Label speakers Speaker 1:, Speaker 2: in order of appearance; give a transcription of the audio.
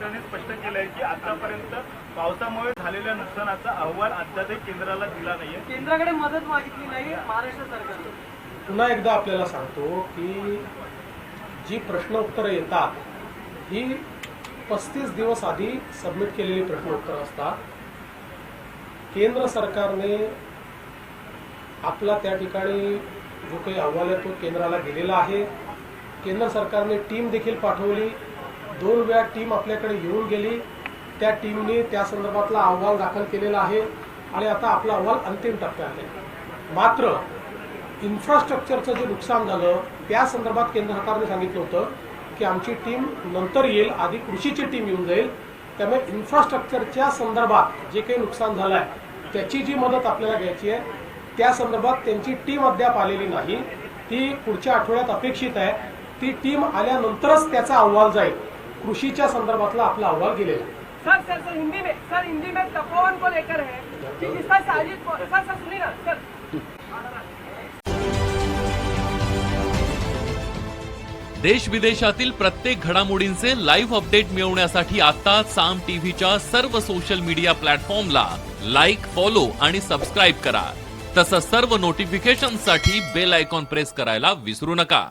Speaker 1: मंत्र्यांनी स्पष्ट केलंय की आतापर्यंत पावसामुळे झालेल्या नुकसानाचा अहवाल अद्यापही केंद्राला दिला नाहीये.
Speaker 2: केंद्राकडे मदत मागितली नाही महाराष्ट्र सरकारने.
Speaker 3: पुन्हा एकदा आपल्याला सांगतो की जी प्रश्न उत्तरं येतात ही पस्तीस दिवस आधी सबमिट केलेली प्रश्न उत्तरं असतात. केंद्र सरकारने आपला त्या ठिकाणी जो काही अहवाल आहे तो केंद्राला दिलेला आहे. केंद्र सरकारने टीम देखील पाठवली. दोन वेळा टीम आपल्याकडे येऊन गेली. त्या टीमने त्या संदर्भातला अहवाल दाखल केलेला आहे आणि आता आपला अहवाल अंतिम टप्प्यात आहे. मात्र इन्फ्रास्ट्रक्चरचं जे नुकसान झालं त्या संदर्भात केंद्र सरकारने सांगितलं होतं की आमची टीम नंतर येईल आधी कृषीची टीम येऊन जाईल. त्यामुळे इन्फ्रास्ट्रक्चरच्या संदर्भात जे काही नुकसान झालं आहे त्याची जी मदत आपल्याला घ्यायची आहे त्या संदर्भात त्यांची टीम अद्याप आलेली नाही. ती पुढच्या आठवड्यात अपेक्षित आहे. ती टीम आल्यानंतरच त्याचा अहवाल जाईल. कृषीच्या संदर्भातला आपला अहवाल गेलेला आहे.
Speaker 2: सर सर सर हिंदी में सर हिंदी में तपोवन को लेकर है? कि जिसका साजिद को सर सर सुनिए ना सर।
Speaker 4: देश विदेशातील प्रत्येक घडामोडींचे लाईव्ह अपडेट मिळवण्यासाठी आता साम टीव्हीच्या सर्व सोशल मीडिया प्लॅटफॉर्मला लाईक फॉलो आणि सबस्क्राईब करा. तसंच सर्व नोटिफिकेशनसाठी बेल आयकॉन प्रेस करायला विसरू नका.